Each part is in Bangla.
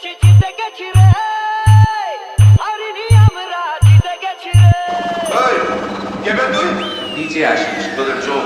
গেছি জিতে গেছি রে। হারিনি আমরা জিতে গেছি রে। তুই? নিচে আসিস তোদের চোখ।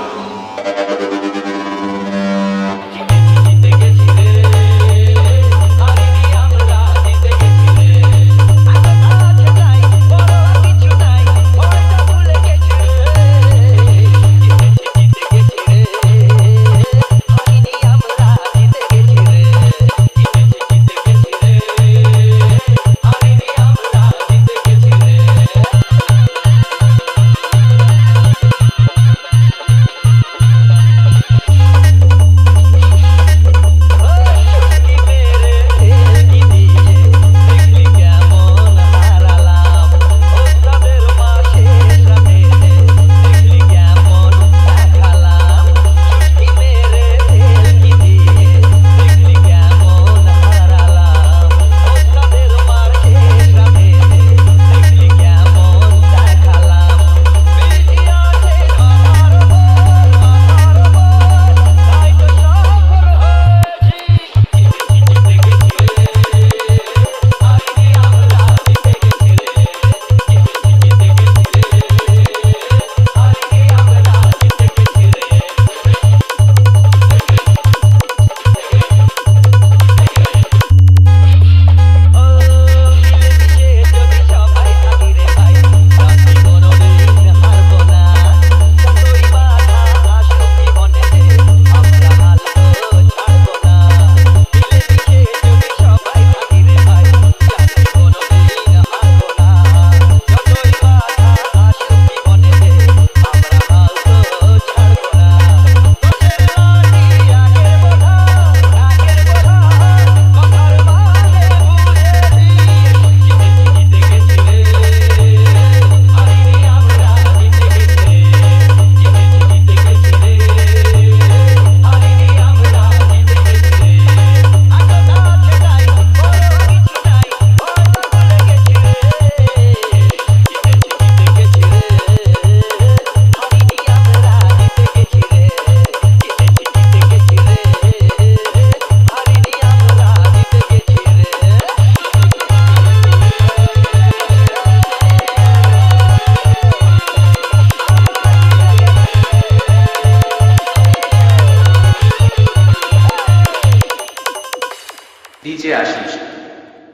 নিচে আসিস।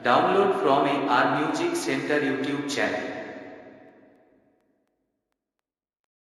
Download from A R music center YouTube channel